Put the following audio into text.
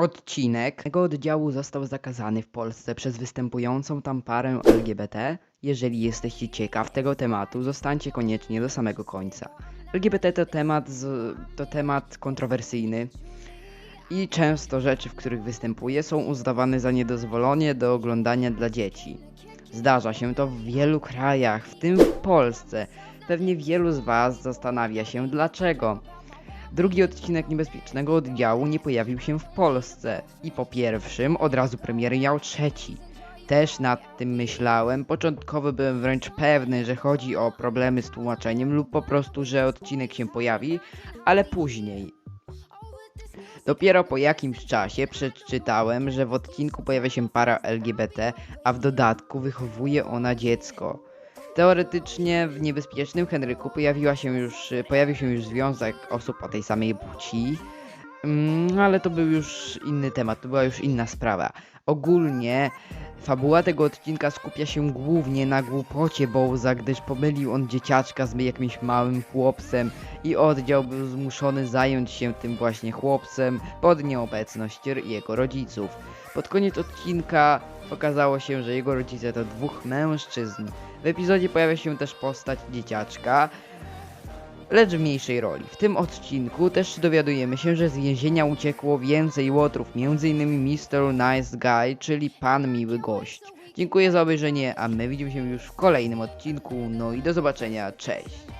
Odcinek tego oddziału został zakazany w Polsce przez występującą tam parę LGBT. Jeżeli jesteście ciekaw tego tematu, zostańcie koniecznie do samego końca. LGBT to temat, z, to temat kontrowersyjny i często rzeczy, w których występuje, są uznawane za niedozwolone do oglądania dla dzieci. Zdarza się to w wielu krajach, w tym w Polsce. Pewnie wielu z Was zastanawia się dlaczego. Drugi odcinek niebezpiecznego oddziału nie pojawił się w Polsce i po pierwszym od razu premiery miał trzeci. Też nad tym myślałem, początkowo byłem wręcz pewny, że chodzi o problemy z tłumaczeniem lub po prostu, że odcinek się pojawi, ale później. Dopiero po jakimś czasie przeczytałem, że w odcinku pojawia się para LGBT, a w dodatku wychowuje ona dziecko. Teoretycznie w niebezpiecznym Henryku pojawiła się już, pojawił się już związek osób o tej samej płci, mm, ale to był już inny temat, to była już inna sprawa. Ogólnie fabuła tego odcinka skupia się głównie na głupocie Bowza, gdyż pomylił on dzieciaczka z jakimś małym chłopcem i oddział był zmuszony zająć się tym właśnie chłopcem pod nieobecność jego rodziców. Pod koniec odcinka okazało się, że jego rodzice to dwóch mężczyzn. W epizodzie pojawia się też postać dzieciaczka, lecz w mniejszej roli. W tym odcinku też dowiadujemy się, że z więzienia uciekło więcej łotrów, m.in. Mr. Nice Guy, czyli Pan Miły Gość. Dziękuję za obejrzenie, a my widzimy się już w kolejnym odcinku. No i do zobaczenia, cześć!